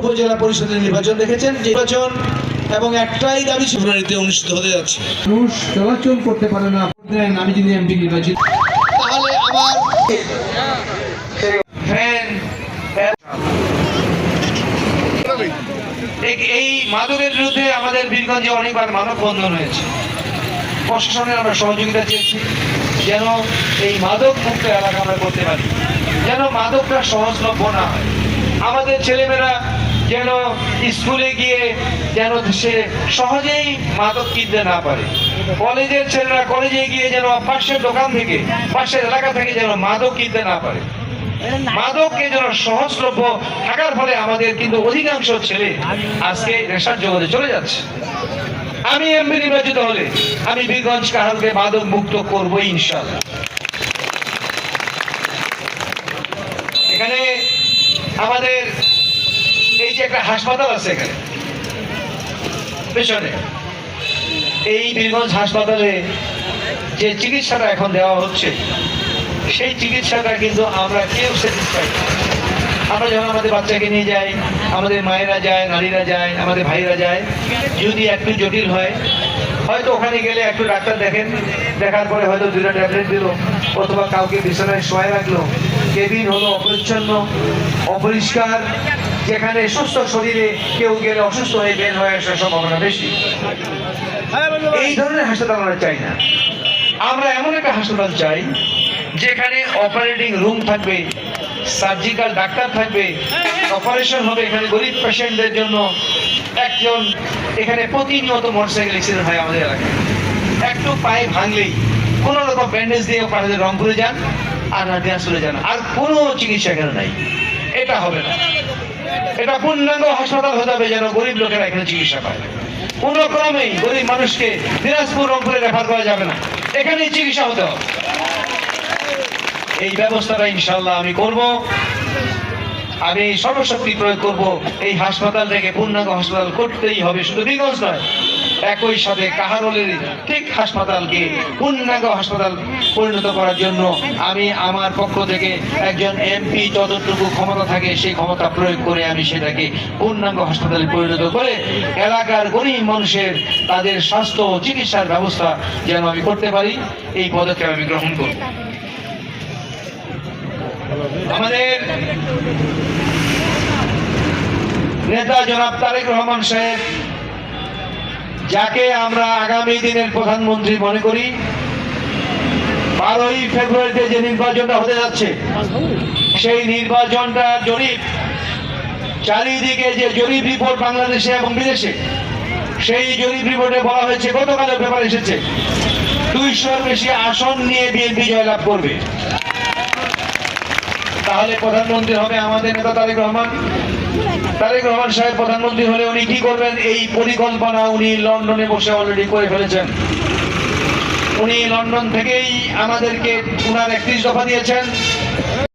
উপজেলা পরিষদের নির্বাচন দেখেছেন যে নির্বাচন এবং একটাই দাবি ফেব্রুয়ারিতে অনুষ্ঠিত হতে যাচ্ছে। মানুষ চলাচল করতে পারে না আমি যদি এমপি নির্বাচিত তাহলে আমার ফ্যান এই- এই মাদকের বিরুদ্ধে আমাদের বীরগঞ্জে অনেকবার মানববন্ধন হয়েছে। প্রশাসনের আমরা সহযোগিতা চেয়েছি যেন এই মাদক মুক্ত এলাকা আমরা করতে পারি। যেন মাদকটা সহজলভ্য না হয়। আমাদের ছেলেমেয়েরা যেন স্কুলে গিয়ে যেন সে সহজেই মাদক কিনতে না পারে। কলেজের ছেলেরা কলেজে গিয়ে যেন পাশের দোকান থেকে, পাশের এলাকা থেকে যেন মাদক কিনতে না পারে। মাদককে যেন সহজলভ্য থাকার ফলে আমাদের কিন্তু অধিকাংশ ছেলে আজকে নেশার জগতে চলে যাচ্ছে। আমি এমপি নির্বাচিত হলে আমি বীরগঞ্জ কাহালকে মাদক মুক্ত করব ইনশাল্লাহ এখানে আমাদের একটা হাসপাতাল আছে এখানে। পেছনে। এই বীরগঞ্জ হাসপাতালে যে চিকিৎসাটা এখন দেওয়া হচ্ছে, সেই চিকিৎসাটা কিন্তু আমরা কেউ স্যাটিসফাই আমরা যখন আমাদের বাচ্চাকে নিয়ে যাই, আমাদের মায়েরা যায় নারীরা যায়, আমাদের ভাইরা যায়, যদি একটু জটিল হয়, হয়তো ওখানে গেলে একটু ডাক্তার দেখেন, দেখার পরে হয়তো দুটা ট্যাবলেট দিল, অথবা কাউকে বিছানায় শোয়াই রাখল, কেবিন হলো অপরিচ্ছন্ন, অপরিষ্কার যেখানে সুস্থ শরীরে কেউ গেলে অসুস্থ হয়ে বের হয়ে আসার সম্ভাবনা বেশি। এই ধরনের হাসপাতাল আমরা চাই না। আমরা এমন একটা হাসপাতাল চাই যেখানে অপারেটিং রুম থাকবে সার্জিক্যাল ডাক্তার থাকবে অপারেশন হবে এখানে গরিব পেশেন্টদের জন্য। একজন এখানে প্রতিনিয়ত মোটরসাইকেল অ্যাক্সিডেন্ট হয় আমাদের এলাকায়। একটু পায়ে ভাঙলেই কোনো রকম ব্যান্ডেজ দিয়ে পাঠাতে রংপুরে যান আর না দিনাজপুরে যান। আর কোনো চিকিৎসা এখানে নাই। এটা হবে না। এটা পূর্ণাঙ্গ হাসপাতাল হতে হবে যেন গরিব লোকেরা এখানে চিকিৎসা পায়। কোনো ক্রমেই গরিব মানুষকে দিনাজপুর, রংপুরে রেফার করা যাবে না। এখানেই চিকিৎসা হতে হবে। এই ব্যবস্থাটা ইনশাল্লাহ আমি করব। আমি সর্বশক্তি প্রয়োগ করব। এই হাসপাতাল থেকে পূর্ণাঙ্গ হাসপাতাল করতেই হবে। শুধু বিগঞ্জ নয় একই সাথে কাহারলের ঠিক হাসপাতালকে পূর্ণাঙ্গ হাসপাতাল পরিণত করার জন্য আমি আমার পক্ষ থেকে একজন এমপি যতটুকু ক্ষমতা থাকে সেই ক্ষমতা প্রয়োগ করে আমি সেটাকে পূর্ণাঙ্গ হাসপাতালে পরিণত করে এলাকার গরিব মানুষের তাদের স্বাস্থ্য ও চিকিৎসার ব্যবস্থা যেন আমি করতে পারি, এই পদক্ষেপ আমি গ্রহণ করব। আমাদের নেতা জনাব তারেক রহমান সাহেব যাকে আমরা আগামী দিনের প্রধানমন্ত্রী মনে করি, বারোই ফেব্রুয়ারিতে যে নির্বাচনটা হতে যাচ্ছে, সেই নির্বাচনটা জরিপ, চারিদিকে যে জরিপ রিপোর্ট বাংলাদেশে এবং বিদেশে, সেই জরিপ রিপোর্টে বলা হয়েছে, গতকালের ব্যাপার এসেছে, দুইশোর বেশি আসন নিয়ে বিএনপি জয়লাভ করবে। তাহলে প্রধানমন্ত্রী হবে আমাদের নেতা তারেক রহমান। তারেক রহমান সাহেব প্রধানমন্ত্রী হলে উনি কি করবেন? এই পরিকল্পনা উনি লন্ডনে বসে অলরেডি করে ফেলেছেন। উনি লন্ডন থেকেই আমাদেরকে উনার একত্রিশ দফা দিয়েছেন।